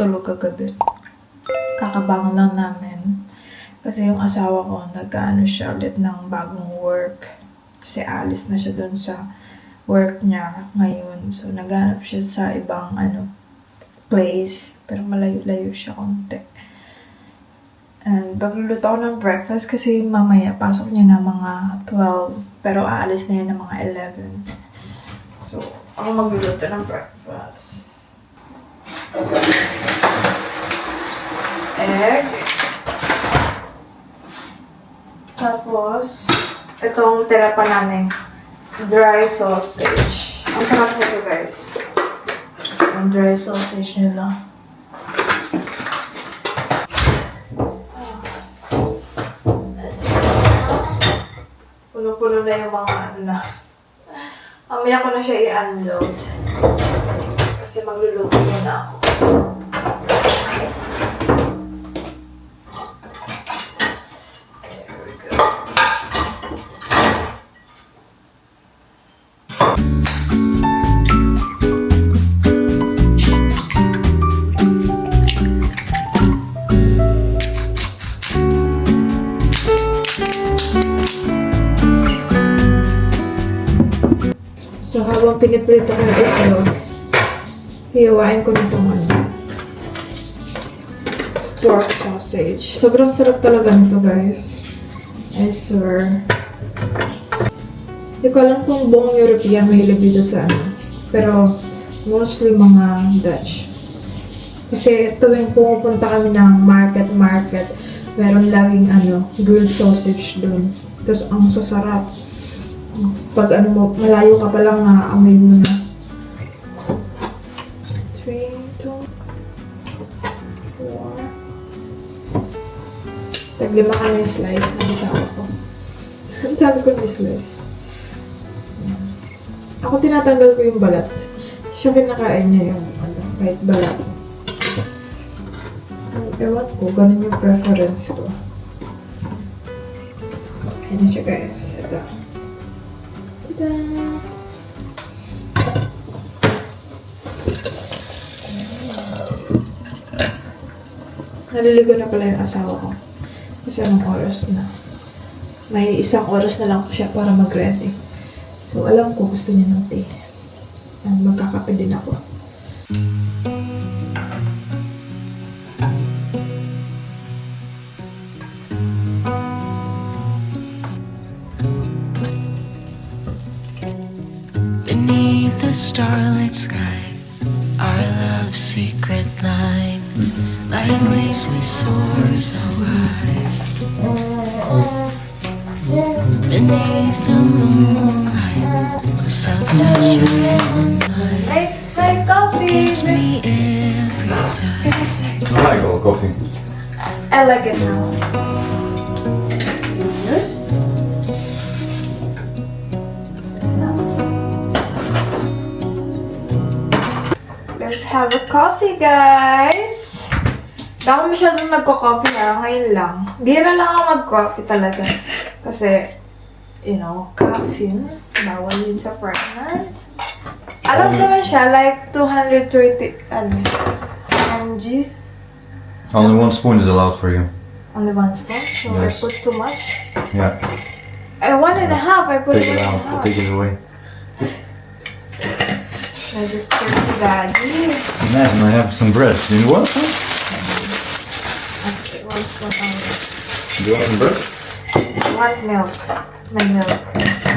tulog kagabi. Kakabangon lang namin. Kasi yung asawa ko, nag-ano siya ulit ng bagong work. Kasi alis na siya doon sa work niya ngayon. So, naghanap siya sa ibang ano place. Pero malayo-layo siya konti. And pagluluto ako ng breakfast kasi mamaya pasok niya na mga 12. Pero aalis na yan ng mga 11. So, ako magluluto ng breakfast. Egg. Tapos, itong tira pa namin, dry sausage. Ang sarap nito guys. Ang dry sausage nila. Puno-puno na yung mga ano na. Mamaya ko na siya i-unload. Kasi magluluto muna ako. So, habang piniprito ko yung itlog, hiwain ko nitong ano, pork sausage. Sobrang sarap talaga nito, guys. I swear. Hindi ko alam kung buong European mahilig dito sa ano. Pero, mostly mga Dutch. Kasi tuwing pumupunta kami ng market-market, meron laging ano, grilled sausage doon. Tapos, ang sasarap pag ano mo, malayo ka pa lang naaamoy mo na. 3, 2, 4. Taglima ka yung slice na asawa ko. Ang dami ko yung slice. Ako tinatanggal ko yung balat. Siya kinakain niya yung ano, kahit balat. Ewan ko, ganun yung preference ko. Ayan siya guys. Ito. Tada! Naliligo na pala yung asawa ko. Kasi anong oras na. May isang oras na lang siya para mag-ready. So, alam ko gusto niya ng tea. Magkakape din ako. Starlit sky, our love's secret line, like leaves we soar so high. Beneath the moonlight, the soft touch of your hand on mine Make, make coffee! gets me every time. I like all coffee. I like it now. Have a coffee, guys! Hindi ako masyadong nagko-coffee ha, ngayon lang. Bira lang ako mag-coffee talaga. Kasi, you know, caffeine, bawal yun sa pregnant. Alam um, naman siya, like 230, ano, mg. Only one spoon is allowed for you. Only one spoon, so I Yes. put too much. Yeah. I one and a half. I put Take one it and a out. half. Take it away. I just scared si daddy. Imagine I have some bread. Do you want some? Okay, one spoon. Do you want some bread? One milk. My milk.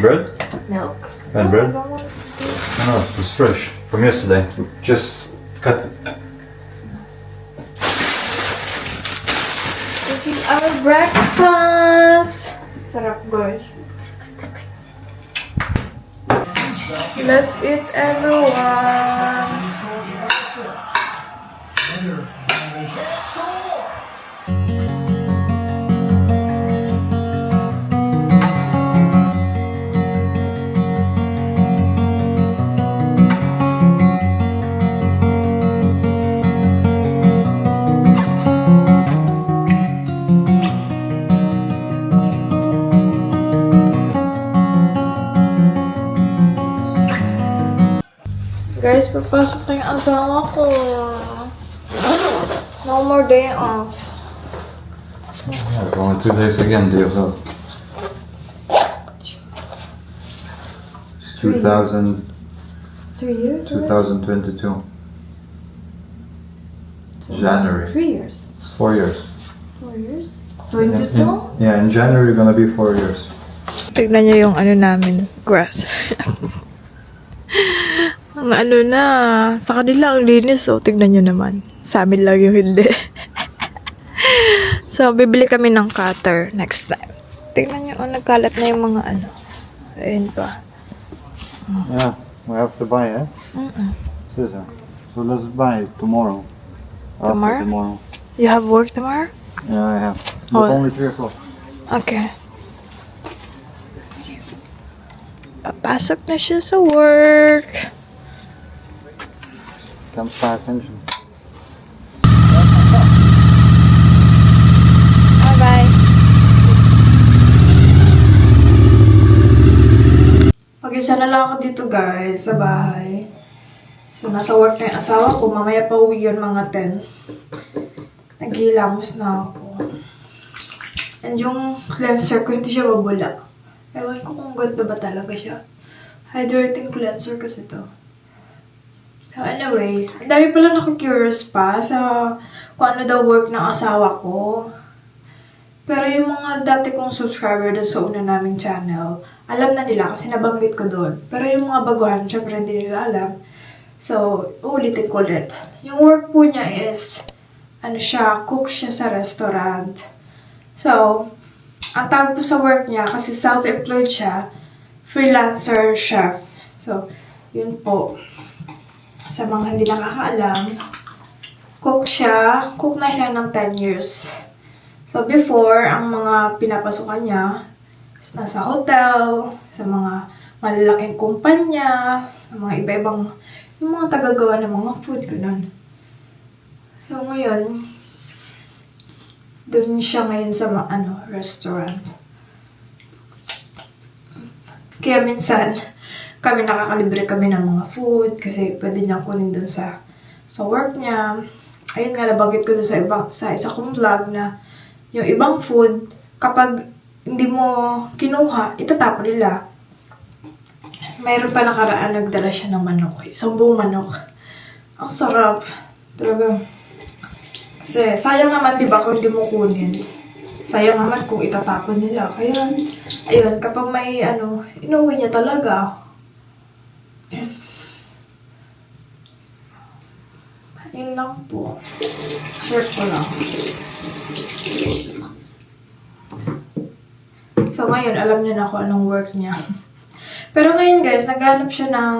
Bread? Milk. And bread? I don't want to. No, it's fresh from yesterday. Just cut it. This is our breakfast. Sarap, guys. Let's eat, everyone. Guys, guys, papasok na yung asawa ko. No more day off. Yeah, going two days again, dear. So. It's 2000, Three years? 2022. January. Three years. Four years. Four years? In- 22? in- yeah, in January gonna be four years. Tignan niyo yung ano namin, grass. ang ano na, sa kanila ang linis oh. Tignan niyo naman. Sa amin lang yung hindi. so, bibili kami ng cutter next time. Tignan niyo, oh, nagkalat na yung mga ano. Ayun pa. Yeah, we have to buy it. Mm-mm. Scissor. So let's buy it tomorrow. After Tomorrow? tomorrow. You have work tomorrow? Yeah, I have. Oh. But only three o'clock. Okay. Papasok na siya sa work. Pay attention. Bye-bye. Mag-isa na lang ako dito guys, sa bahay. So, nasa work na yung asawa ko. Mamaya pa uwi yun mga 10. Naghihilamos na ako. And yung cleanser ko, hindi siya babula. Ewan ko kung ganda ba talaga siya. Hydrating cleanser kasi to. So anyway, dami pala naku-curious pa sa kung ano daw work ng asawa ko. Pero yung mga dati kong subscriber doon sa una naming channel, alam na nila kasi nabanggit ko doon. Pero yung mga baguhan, syempre hindi nila alam. So, ulitin ko ulit. Yung work po niya is, ano siya, cook siya sa restaurant. So, ang tawag po sa work niya, kasi self-employed siya, freelancer chef. So, yun po. Sa mga hindi nakakaalam, cook siya, cook na siya ng 10 years. So, before, ang mga pinapasukan niya nasa hotel, sa mga malalaking kumpanya, sa mga iba-ibang, yung mga tagagawa ng mga food, ganun. So, ngayon, doon siya ngayon sa ano, restaurant. Kaya minsan, kami nakakalibre kami ng mga food kasi pwede niyang kunin doon sa sa work niya. Ayun nga, nabanggit ko doon sa, ibang, sa isa kong vlog na yung ibang food, kapag hindi mo kinuha, itatapon nila. Mayroon pa nakaraan, nagdala siya ng manok. Isang buong manok. Ang sarap. Talaga. Kasi sayang naman, di ba, kung hindi mo kunin. Sayang naman kung itatapon nila. Kaya, ayun, kapag may, ano, inuwi niya talaga. Yun lang po. Short ko lang. So, ngayon, alam niya na kung anong work niya. Pero ngayon, guys, naghanap siya ng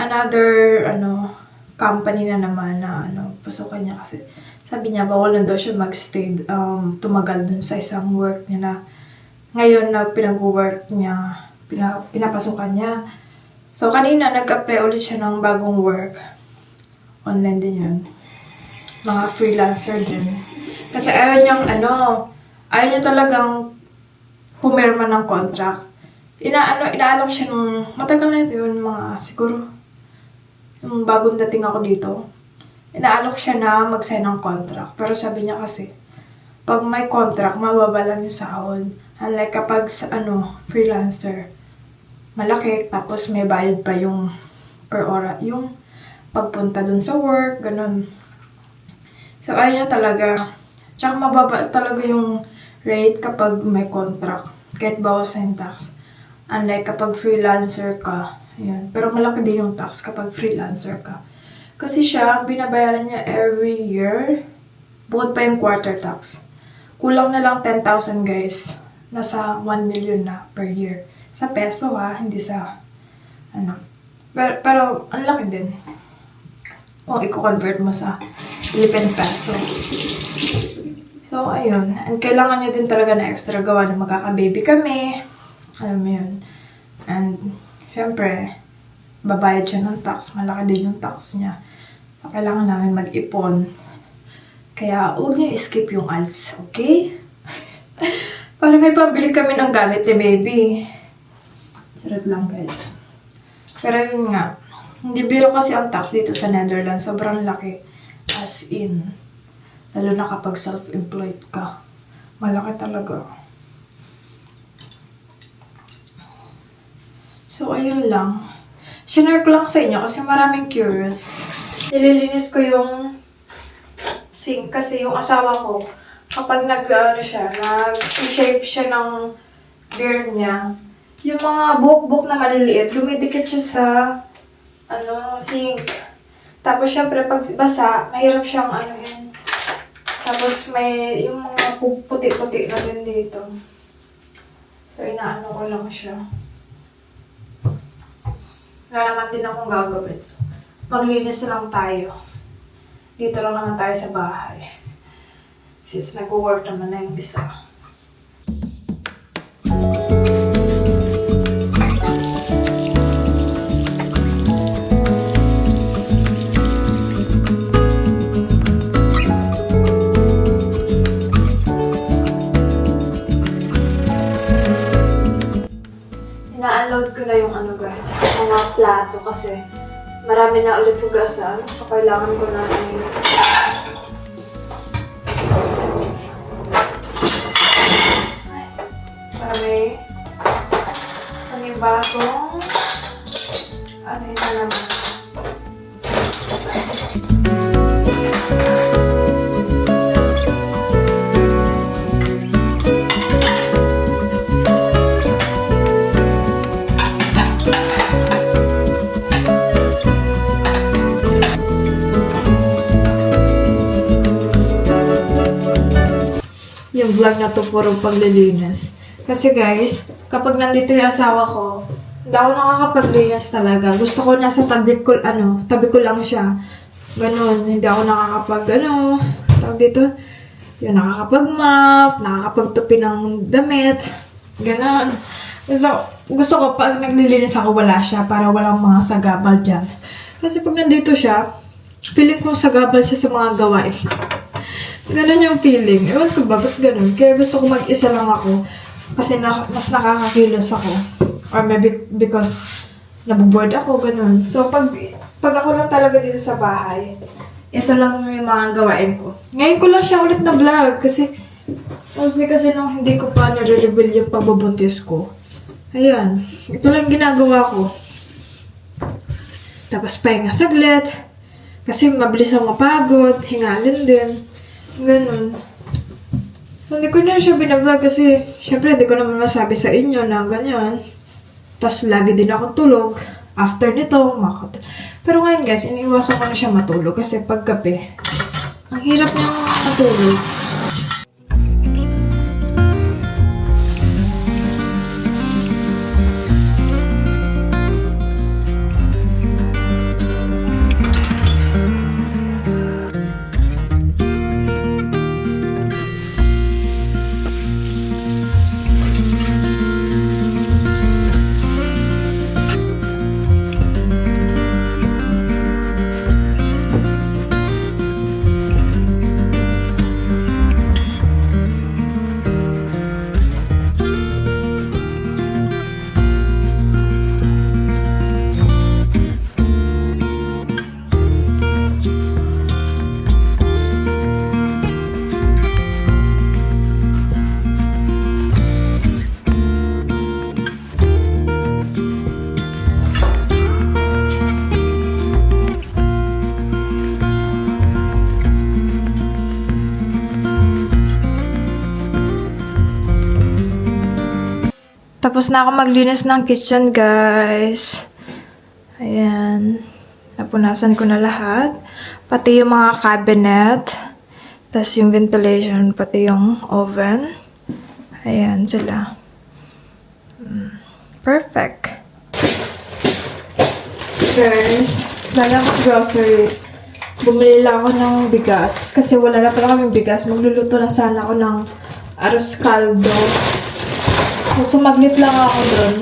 another, ano, company na naman na, ano, pasukan niya kasi sabi niya, bawal na daw siya magstay, um, tumagal dun sa isang work niya na ngayon na pinag-work niya, pina, pinapasukan niya. So, kanina, nag-apply ulit siya ng bagong work. Online din yun. Mga freelancer din. Kasi ayaw niyang, ano, ayaw niya talagang pumirma ng contract. Inaano, inaalok siya nung, matagal na yun, mga siguro, yung bagong dating ako dito. Inaalok siya na mag-sign ng contract. Pero sabi niya kasi, pag may contract, mababa yung sahod. Unlike kapag sa ano, freelancer, malaki, tapos may bayad pa yung per hora, yung pagpunta dun sa work, ganun. So, ayun niya talaga. Tsaka mababa talaga yung rate kapag may contract. Kahit bawas sa yung tax. Unlike kapag freelancer ka. Ayan. Pero malaki din yung tax kapag freelancer ka. Kasi siya, binabayaran niya every year, bukod pa yung quarter tax. Kulang na lang 10,000 guys. Nasa 1 million na per year. Sa peso ha, hindi sa ano. Pero, pero ang laki din. Kung i-convert mo sa Philippine peso. So, ayun. And kailangan niya din talaga na extra gawa na magkaka-baby kami. Alam mo yun. And, syempre, babayad siya ng tax. Malaki din yung tax niya. So, kailangan namin mag-ipon. Kaya, huwag niyo skip yung ads, okay? Para may pambili kami ng gamit ni baby. Charot lang, guys. Pero yun nga, Hindi biro kasi ang tax dito sa Netherlands. Sobrang laki. As in. Lalo na kapag self-employed ka. Malaki talaga. So, ayun lang. Shinare lang sa inyo kasi maraming curious. Nililinis ko yung sink kasi yung asawa ko, kapag nag, ano siya, nag-shape siya ng beard niya, yung mga buhok-buhok na maliliit, lumidikit siya sa, ano, sink. Tapos, syempre, pag basa, mahirap siyang, ano yun. Tapos, may, yung mga pu- puti-puti na din dito. So, inaano ko lang siya. Wala naman din akong gagawin. So, maglinis na lang tayo. Dito lang naman tayo sa bahay. Since nag-work naman na yung isa. Kasi marami na ulit hugasan. So kailangan ko na para may panibagong ano yun na naman. Vlog na to puro paglilinis. Kasi guys, kapag nandito yung asawa ko, hindi ako nakakapaglinis talaga. Gusto ko nasa tabi ko, ano, tabi ko lang siya. Ganun, hindi ako nakakapag, ano, tawag dito, yung nakakapag-map, nakakapagtupi ng damit, ganun. Gusto, gusto ko pag naglilinis ako, wala siya para walang mga sagabal dyan. Kasi pag nandito siya, feeling ko sagabal siya sa mga gawain. Ganun yung feeling. Ewan ko ba, ba't ganun? Kaya gusto ko mag-isa lang ako. Kasi na, mas nakakakilos ako. Or maybe because nabuboard ako, ganun. So, pag, pag ako lang talaga dito sa bahay, ito lang yung mga gawain ko. Ngayon ko lang siya ulit na vlog kasi mostly kasi nung hindi ko pa nare-reveal yung pagbubuntis ko. Ayan. Ito lang ginagawa ko. Tapos pahinga saglit. Kasi mabilis ako mapagod. Hingalin din. Ganun. Hindi ko na siya binablog kasi syempre hindi ko naman masabi sa inyo na ganyan. Tapos lagi din ako tulog. After nito, makot. Pero ngayon guys, iniiwasan ko na siya matulog kasi paggabi, ang hirap niya matulog. Tapos na ako maglinis ng kitchen, guys. Ayan. Napunasan ko na lahat. Pati yung mga cabinet. Tapos yung ventilation, pati yung oven. Ayan sila. Mm, Perfect. Guys, dala ako grocery. Bumili lang ako ng bigas. Kasi wala na pala kaming bigas. Magluluto na sana ako ng arroz caldo. So, sumaglit lang ako doon.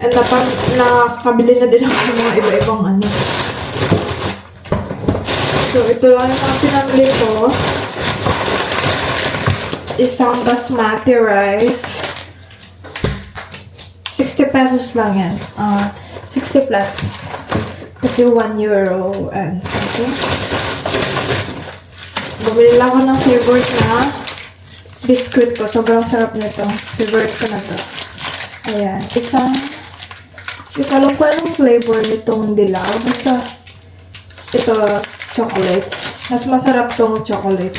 And napag, nakabili na din ako ng mga iba-ibang ano. So, ito lang yung mga pinamili ko. Isang basmati rice. 60 pesos lang yan. Ah, 60 plus. Kasi 1 euro and something. Bumili lang ako ng favorite na biscuit ko. Sobrang sarap nito. Favorite ko na to. Ayan. Isang Hindi ko alam kung anong flavor nitong dilaw. Basta, ito, chocolate. Mas masarap tong chocolate.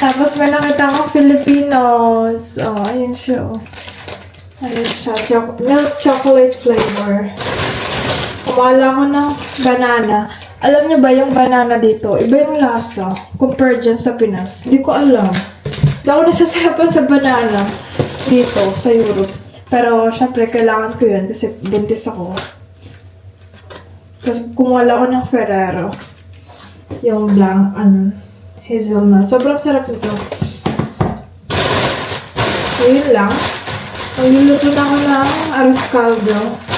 Tapos may nakita akong Filipinos. Oh, ayun siya. oh. Ayun siya. Choc- milk chocolate flavor. Kumala ko ng banana. Alam niyo ba yung banana dito? Iba yung lasa. Compared dyan sa Pinas. Hindi ko alam. Hindi ako nasasarapan sa banana dito sa Europe. Pero syempre kailangan ko yun kasi buntis ako. Kasi kumuha ako ng Ferrero. Yung blanc, ano, hazelnut. Sobrang sarap nito. So, yun lang. Magluluto na ako ng arroz caldo.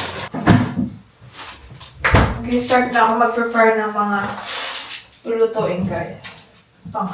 Mag-start na ako mag-prepare ng mga lulutuin, guys. Pang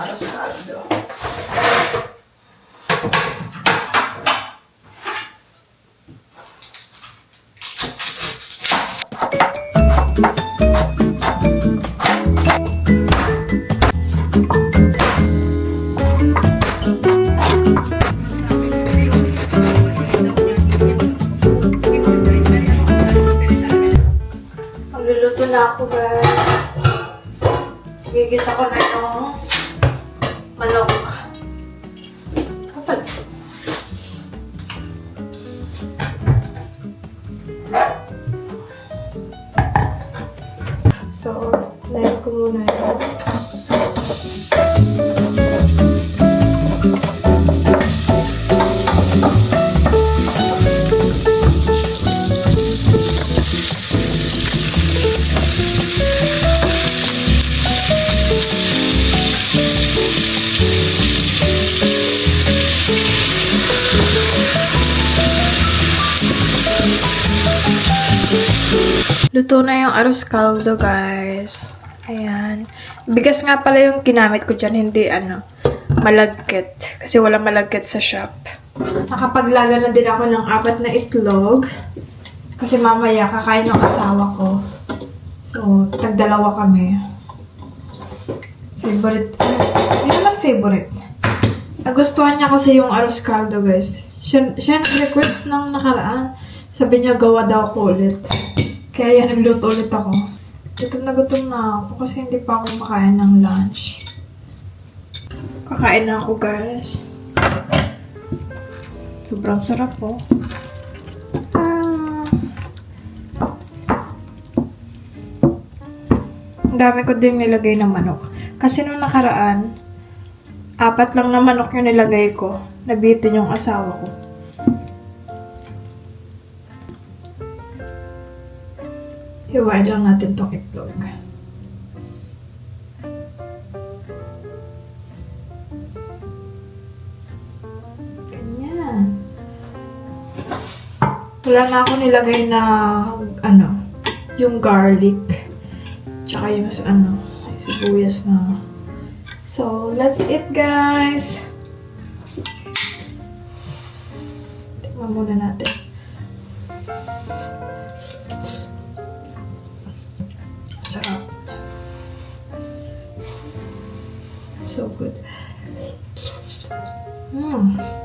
Luto na yung arroz caldo, guys. Ayan. Bigas nga pala yung ginamit ko dyan, hindi ano, malagkit. Kasi wala malagkit sa shop. Nakapaglaga na din ako ng apat na itlog. Kasi mamaya kakain yung asawa ko. So, tagdalawa kami. Favorite. Hindi naman favorite. Nagustuhan niya kasi yung arroz caldo, guys. Siya, siya request ng nakaraan. Sabi niya, gawa daw ako ulit. Kaya yan, nagluto ulit ako. Gutom na gutom na ako kasi hindi pa ako makain ng lunch. Kakain na ako, guys. Sobrang sarap, oh. Ah. Ang dami ko din nilagay ng manok. Kasi nung nakaraan, apat lang na manok yung nilagay ko. Nabitin yung asawa ko. Hiwain lang natin tong itlog. Ganyan. Wala na ako nilagay na, ano, yung garlic. Tsaka yung, ano, sibuyas na. So, let's eat, guys! Tingnan muna natin. So good. Mm.